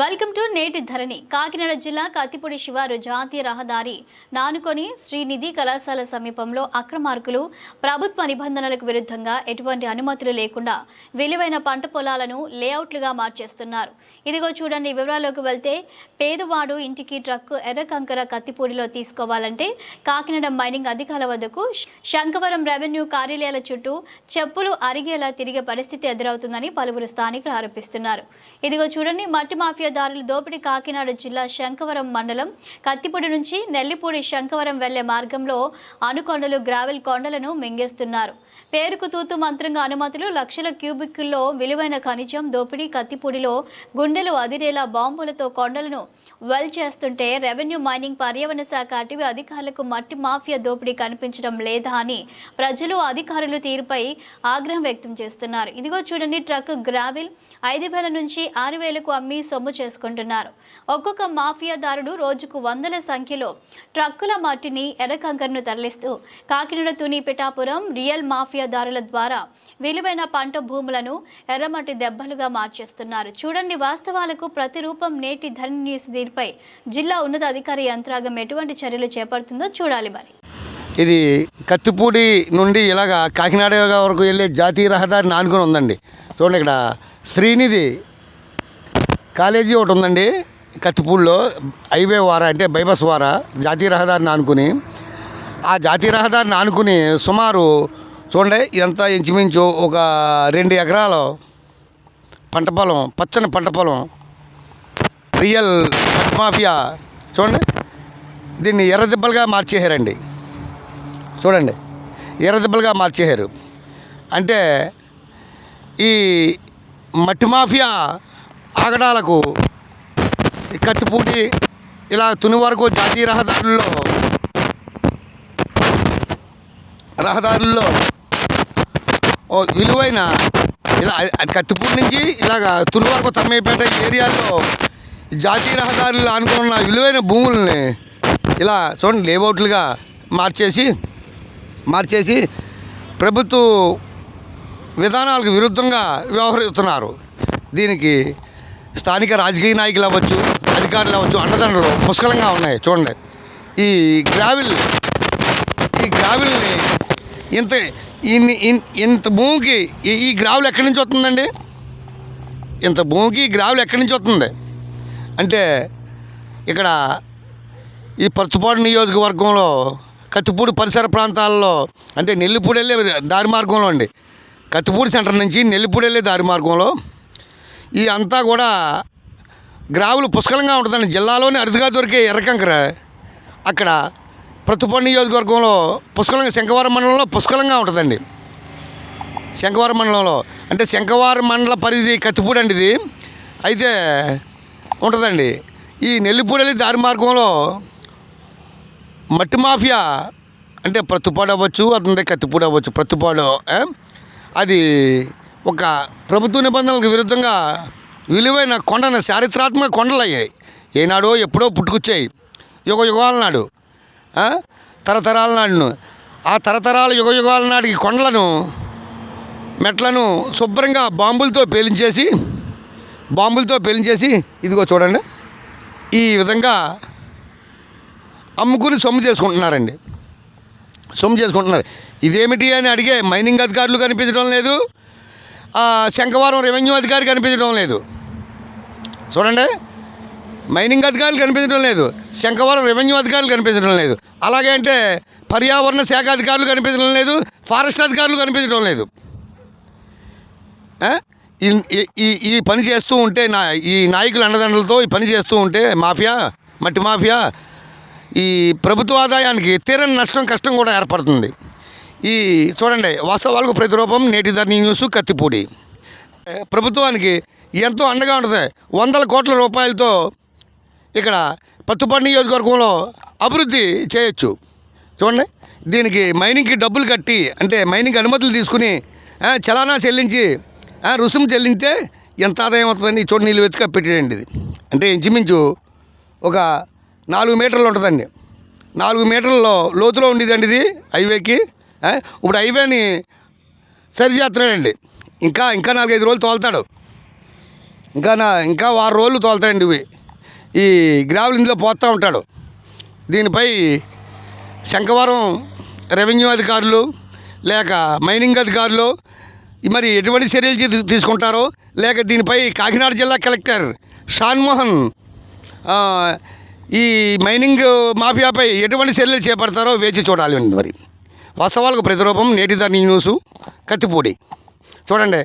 Welcome to నేటి ధరణి. కాకినాడ జిల్లా కత్తిపూడి శివారు జాతీయ రహదారి నానుకొని శ్రీనిధి కళాశాల సమీపంలో అక్రమార్కులు ప్రభుత్వ నిబంధనలకు విరుద్ధంగా ఎటువంటి అనుమతులు లేకుండా విలువైన పంట పొలాలను లేఅవుట్లుగా మార్చేస్తున్నారు. ఇదిగో చూడండి వివరాల్లోకి వెళ్తే పేదవాడు ఇంటికి ట్రక్కు ఎర్ర కంకర కత్తిపూడిలో తీసుకోవాలంటే కాకినాడ మైనింగ్ అధికారుల వద్దకు శంకవరం రెవెన్యూ కార్యాలయాల చుట్టూ చెప్పులు అరిగేలా తిరిగే పరిస్థితి ఎదురవుతుందని పలువురు స్థానికులు ఆరోపిస్తున్నారు. ఇదిగో చూడండి మట్టి మాఫియా మాఫియాదారులు దోపిడీ కాకినాడ జిల్లా శంకవరం మండలం కత్తిపూడి నుంచి నెల్లిపూడి శంకవరం వెళ్ళే మార్గంలో అనుకొండలు గ్రావెల్ కొండలను మింగేస్తున్నారు. పేరుకు తూతు మంత్రంగా అనుమతులు లక్షల క్యూబిక్కుల్లో విలువైన ఖనిజం దోపిడీ కత్తిపూడిలో గుండెలు అదిరేలా బాంబులతో కొండలను వెల్ చేస్తుంటే రెవెన్యూ మైనింగ్ పర్యావరణ శాఖ అటవీ అధికారులకు మట్టి మాఫియా దోపిడీ కనిపించడం లేదా అని ప్రజలు అధికారులు తీరుపై ఆగ్రహం వ్యక్తం చేస్తున్నారు. ఇదిగో చూడండి ట్రక్ గ్రావెల్ ఐదు వేల నుంచి ఆరు వేలకు అమ్మి సొమ్ము చేసుకుంటున్నారు. ఒక్కొక్క మాఫియాదారుడు రోజుకు వందల సంఖ్యలో ట్రక్కుల మట్టిని ఎర్రకంకర్ను తరలిస్తూ కాకినాడ తుని పిఠాపురం రియల్ మాఫియాదారుల ద్వారా విలువైన పంట భూములను ఎర్రమట్టి దెబ్బలుగా మార్చేస్తున్నారు. చూడండి వాస్తవాలకు ప్రతిరూపం నేటి ధరణి న్యూస్ దీనిపై జిల్లా ఉన్నతాధికారి యంత్రాంగం ఎటువంటి చర్యలు చేపడుతుందో చూడాలి మరి. ఇది కత్తిపూడి నుండి ఇలాగ కాకినాడ వరకు వెళ్ళే జాతీయ రహదారి నానుకొని ఉందండి. చూడండి ఇక్కడ శ్రీనిధి కాలేజీ ఒకటి ఉందండి కత్తిపూడిలో హైవే వార అంటే బైపాస్ వార జాతీయ రహదారిని ఆనుకుని. ఆ జాతీయ రహదారిని ఆనుకుని సుమారు చూడండి ఇదంతా ఇంచుమించు ఒక రెండు ఎకరాల పంట పొలం పచ్చని పంట పొలం. Real mafia. చూడండి దీన్ని ఎర్రదిబ్బలుగా మార్చేశారండి. చూడండి ఎర్రదిబ్బలుగా మార్చేశారు. అంటే ఈ మట్టి మాఫియా ఆగడాలకు ఈ కత్తిపూటి ఇలా తుని వరకు జాతీయ రహదారుల్లో రహదారుల్లో ఓ విలువైన ఇలా అది కత్తిపూడి నుంచి ఇలాగ తుని వరకు తమ్మేపేట ఏరియాల్లో జాతీయ రహదారులు అనుకున్న విలువైన భూముల్ని ఇలా చూడండి లేఅవుట్లుగా మార్చేసి మార్చేసి ప్రభుత్వ విధానాలకు విరుద్ధంగా వ్యవహరిస్తున్నారు. దీనికి స్థానిక రాజకీయ నాయకులు అవ్వచ్చు అధికారులు అవ్వచ్చు అండదండలు పుష్కలంగా ఉన్నాయి. చూడండి. ఈ గ్రావిల్ ఈ గ్రావిల్ని ఇంత ఇన్ని ఇంత భూమికి ఈ- ఈ గ్రావులు ఎక్కడి నుంచి వస్తుందండి? ఇంత భూమికి ఈ గ్రావులు ఎక్కడి నుంచి వస్తుంది? అంటే ఇక్కడ ఈ పరుచుపాడు నియోజకవర్గంలో కత్తిపూడి పరిసర ప్రాంతాల్లో అంటే నెల్లిపూడి వెళ్ళే దారి మార్గంలో అండి. కత్తిపూడి సెంటర్ నుంచి నెల్లిపూడి వెళ్ళే దారి మార్గంలో ఈ అంతా కూడా గ్రావులు పుష్కలంగా ఉంటుందండి. జిల్లాలోని అరుదుగా దొరికే ఎర్రకంకర. అక్కడ ప్రతిపాడు నియోజకవర్గంలో పుష్కలంగా శంఖవరం మండలంలో పుష్కలంగా ఉంటుందండి. శంఖవరం మండలంలో. అంటే శంఖవరం మండల పరిధి కత్తిపూడి అండి ఇది. అయితే ఉంటుందండి. ఈ నెల్లిపూడలి దారి మార్గంలో మట్టి మాఫియా అంటే ప్రతిపాడు అవ్వచ్చు అతని కత్తిపూడి అవ్వచ్చు ప్రతిపాడు అది ఒక ప్రభుత్వ నిబంధనలకు విరుద్ధంగా విలువైన కొండను చారిత్రాత్మక కొండలు అయ్యాయి. ఏనాడో ఎప్పుడో పుట్టుకొచ్చాయి. యుగ యుగాల నాడు. తరతరాల నాడును. ఆ తరతరాల యుగ యుగాల నాటికి కొండలను మెట్లను శుభ్రంగా బాంబులతో పేలించేసి బాంబులతో పేలించేసి ఇదిగో చూడండి. ఈ విధంగా అమ్ముకుని సొమ్ము చేసుకుంటున్నారండి. సొమ్ము చేసుకుంటున్నారు. ఇదేమిటి అని అడిగే మైనింగ్ అధికారులు కనిపించడం లేదు. శంఖవరం రెవెన్యూ అధికారి కనిపించడం లేదు. చూడండి. మైనింగ్ అధికారులు కనిపించడం లేదు. శంఖవరం రెవెన్యూ అధికారులు కనిపించడం లేదు. అలాగే అంటే పర్యావరణ శాఖ అధికారులు కనిపించడం లేదు. ఫారెస్ట్ అధికారులు కనిపించడం లేదు. ఈ- ఈ- ఈ ఈ పని చేస్తూ ఉంటే నా ఈ నాయకుల అండదండలతో ఈ పని చేస్తూ ఉంటే మాఫియా మట్టి మాఫియా ఈ ప్రభుత్వ ఆదాయానికి తీరని నష్టం కష్టం కూడా ఏర్పడుతుంది. ఈ చూడండి వాస్తవాలకు ప్రతిరూపం నేటి ధరణి న్యూస్ కత్తిపూడి. ప్రభుత్వానికి ఎంతో అండగా ఉంటుంది. వందల కోట్ల రూపాయలతో ఇక్కడ పత్తుపాడు నియోజకవర్గంలో అభివృద్ధి చేయొచ్చు. చూడండి దీనికి మైనింగ్కి డబ్బులు కట్టి అంటే మైనింగ్ అనుమతులు తీసుకుని చలానా చెల్లించి రుసుము చెల్లింస్తే ఎంత ఆదాయం అవుతుందండి చోటు నీళ్ళు వెతిక పెట్టేయండి ఇది. అంటే ఇంచుమించు ఒక నాలుగు మీటర్లు ఉంటుందండి. నాలుగు మీటర్లలో లోతులో ఉండేదండి ఇది హైవేకి. ఇప్పుడు అయిపోయి సరి చేస్తున్నాడండి. ఇంకా ఇంకా నాలుగైదు రోజులు తోలుతాడు. ఇంకా నా ఇంకా వారం రోజులు తోలుతాడండి ఇవి. ఈ గ్రావెల్ ఇందులో పోతూ ఉంటాడు. దీనిపై శంఖవరం రెవెన్యూ అధికారులు లేక మైనింగ్ అధికారులు మరి ఎటువంటి చర్యలు తీసుకుంటారో లేక దీనిపై కాకినాడ జిల్లా కలెక్టర్ షాన్మోహన్ ఈ మైనింగ్ మాఫియాపై ఎటువంటి చర్యలు చేపడతారో వేచి చూడాలి మరి. వాస్తవాలకు ప్రతిరూపం నేటి ధర న్యూస్ కత్తిపూడి. చూడండి.